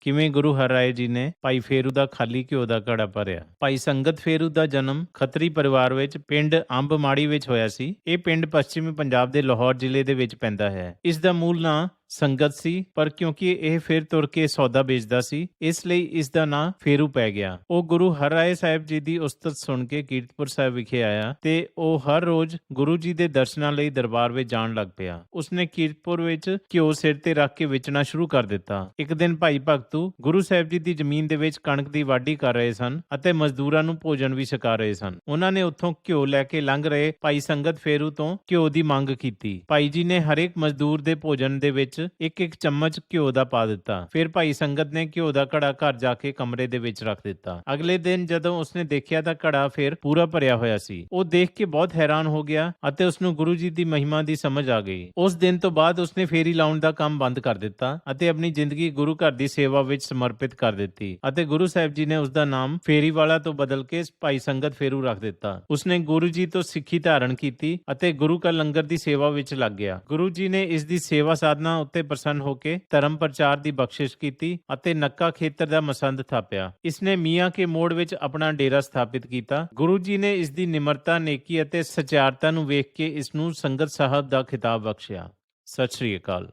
ਕਿਵੇਂ ਗੁਰੂ ਹਰਿਰਾਏ ਜੀ ਨੇ ਭਾਈ ਫੇਰੂ ਦਾ ਖਾਲੀ ਘਿਓ ਦਾ ਘੜਾ ਭਰਿਆ? ਭਾਈ ਸੰਗਤ ਫੇਰੂ ਦਾ ਜਨਮ ਖੱਤਰੀ ਪਰਿਵਾਰ ਵਿੱਚ ਪਿੰਡ ਅੰਬ ਮਾੜੀ ਵਿੱਚ ਹੋਇਆ ਸੀ। ਇਹ ਪਿੰਡ ਪੱਛਮੀ ਪੰਜਾਬ ਦੇ ਲਾਹੌਰ ਜ਼ਿਲ੍ਹੇ ਦੇ ਵਿੱਚ ਪੈਂਦਾ ਹੈ। ਇਸ ਦਾ ਮੂਲ ਨਾਂ ਸੰਗਤ ਸੀ, ਪਰ ਕਿਉਂਕਿ ਇਹ ਫਿਰ ਤੁਰ ਕੇ ਸੌਦਾ ਵੇਚਦਾ ਸੀ, ਇਸ ਲਈ ਇਸ ਦਾ ਨਾਂ ਫੇਰੂ ਪੈ ਗਿਆ। ਉਹ ਗੁਰੂ ਹਰਿਰਾਏ ਸਾਹਿਬ ਜੀ ਦੀ ਉਸਤਤ ਸੁਣ ਕੇ ਕੀਰਤਪੁਰ ਸਾਹਿਬ ਵਿਖੇ ਆਇਆ ਤੇ ਉਹ ਹਰ ਰੋਜ਼ ਗੁਰੂ ਜੀ ਦੇ ਦਰਸ਼ਨਾਂ ਲਈ ਦਰਬਾਰ ਵਿੱਚ ਜਾਣ ਲੱਗ ਪਿਆ। ਉਸਨੇ ਕੀਰਤਪੁਰ ਵਿੱਚ ਘਿਓ ਸਿਰ ਤੇ ਰੱਖ ਕੇ ਵੇਚਣਾ ਸ਼ੁਰੂ ਕਰ ਦਿੱਤਾ। ਇੱਕ ਦਿਨ ਭਾਈ ਭਗਤੂ ਗੁਰੂ ਸਾਹਿਬ ਜੀ ਦੀ ਜ਼ਮੀਨ ਦੇ ਵਿੱਚ ਕਣਕ ਦੀ ਵਾਢੀ ਕਰ ਰਹੇ ਸਨ ਅਤੇ ਮਜ਼ਦੂਰਾਂ ਨੂੰ ਭੋਜਨ ਵੀ ਛਕਾ ਰਹੇ ਸਨ। ਉਹਨਾਂ ਨੇ ਉੱਥੋਂ ਘਿਓ ਲੈ ਕੇ ਲੰਘ ਰਹੇ ਭਾਈ ਸੰਗਤ ਫੇਰੂ ਤੋਂ ਘਿਓ ਦੀ ਮੰਗ ਕੀਤੀ। ਭਾਈ ਜੀ ਨੇ ਹਰੇਕ ਮਜ਼ਦੂਰ ਦੇ ਭੋਜਨ ਦੇ ਵਿੱਚ ਇੱਕ ਇੱਕ ਚਮਚ ਘਿਓ ਦਾ ਪਾ ਦਿੱਤਾ। ਫਿਰ ਭਾਈ ਸੰਗਤ ਨੇ ਘਿਓ ਦਾ ਘੜਾ ਘਰ ਜਾ ਕੇ ਕਮਰੇ ਦੇ ਵਿੱਚ ਰੱਖ ਦਿੱਤਾ। ਅਗਲੇ ਦਿਨ ਜਦੋਂ ਉਸਨੇ ਦੇਖਿਆ ਤਾਂ ਘੜਾ ਫਿਰ ਪੂਰਾ ਭਰਿਆ ਹੋਇਆ ਸੀ। ਉਹ ਦੇਖ ਕੇ ਬਹੁਤ ਹੈਰਾਨ ਹੋ ਗਿਆ ਅਤੇ ਉਸ ਨੂੰ ਗੁਰੂ ਜੀ ਦੀ ਮਹਿਮਾ ਦੀ ਸਮਝ ਆ ਗਈ। ਉਸ ਦਿਨ ਤੋਂ ਬਾਅਦ ਉਸਨੇ ਫੇਰੀ ਲਾਉਣ ਦਾ ਕੰਮ ਬੰਦ ਕਰ ਦਿੱਤਾ ਅਤੇ ਆਪਣੀ ਜ਼ਿੰਦਗੀ ਗੁਰੂ ਘਰ ਦੀ ਸੇਵਾ ਵਿੱਚ ਸਮਰਪਿਤ ਕਰ ਦਿੱਤੀ ਅਤੇ ਗੁਰੂ ਸਾਹਿਬ ਜੀ ਨੇ ਉਸ ਦਾ ਨਾਮ ਫੇਰੀ ਵਾਲਾ ਤੋਂ ਬਦਲ ਕੇ ਭਾਈ ਸੰਗਤ ਫੇਰੂ ਰੱਖ ਦਿੱਤਾ। ਉਸਨੇ ਗੁਰੂ ਜੀ ਤੋਂ ਸਿੱਖੀ ਧਾਰਨ ਕੀਤੀ ਅਤੇ ਗੁਰੂ ਕਾ ਲੰਗਰ ਦੀ ਸੇਵਾ ਵਿੱਚ ਲੱਗ ਗਿਆ। ਗੁਰੂ ਜੀ ਨੇ ਇਸ ਦੀ ਸੇਵਾ ਸਾਧਨਾ ਉੱਤੇ ਪ੍ਰਸੰਨ ਹੋ ਕੇ ਧਰਮ ਪ੍ਰਚਾਰ ਦੀ ਬਖਸ਼ਿਸ਼ ਕੀਤੀ ਅਤੇ ਨੱਕਾ ਖੇਤਰ ਦਾ ਮਸੰਦ ਥਾਪਿਆ। ਇਸਨੇ ਮੀਆਂ ਕੇ ਮੋੜ ਵਿੱਚ ਆਪਣਾ ਡੇਰਾ ਸਥਾਪਿਤ ਕੀਤਾ। ਗੁਰੂ ਜੀ ਨੇ ਇਸ ਦੀ ਨਿਮਰਤਾ, ਨੇਕੀ ਅਤੇ ਸਚਾਰਤਾ ਨੂੰ ਵੇਖ ਕੇ ਇਸ ਨੂੰ ਸੰਗਤ ਸਾਹਿਬ ਦਾ ਖਿਤਾਬ ਬਖਸ਼ਿਆ। ਸਤਿ ਸ਼੍ਰੀ ਅਕਾਲ।